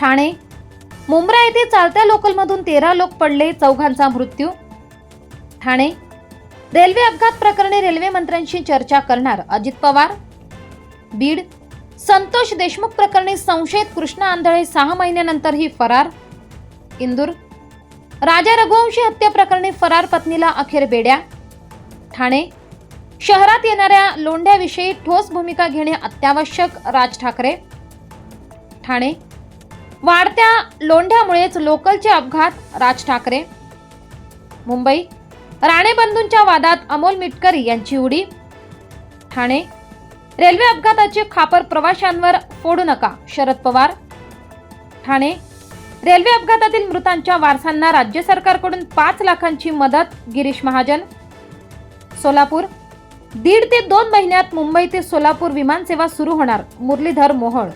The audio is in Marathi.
ठाणे. मुंब्रा येथे चालत्या लोकलमधून तेरा लोक पडले चौघांचा मृत्यू. ठाणे. रेल्वे अपघात प्रकरणी रेल्वे मंत्र्यांशी चर्चा करणार अजित पवार. बीड. संतोष देशमुख प्रकरणी संशयित कृष्णा आंधळे सहा महिन्यानंतरही फरार. इंदूर. राजा रघुवंशी हत्या प्रकरणी फरार पत्नीला अखेर बेड्या. ठाणे. शहरात येणाऱ्या लोंढ्याविषयी ठोस भूमिका घेणे अत्यावश्यक राज ठाकरे. ठाणे. वाढत्या लोंढ्यामुळेच लोकलचे अपघात. राज ठाकरे. मुंबई. राणेबंधूंच्या वादात अमोल मिटकरी यांची उडी. ठाणे. रेल्वे अपघाताची खापर प्रवाशांवर फोडू नका शरद पवार. ठाणे. रेल्वे अपघातातील मृतांच्या वारसांना राज्य सरकारकडून पाच लाखांची मदत गिरीश महाजन. सोलापूर. दीड ते दोन महिन्यात मुंबई ते सोलापूर विमानसेवा सुरू होणार मुरलीधर मोहोळ.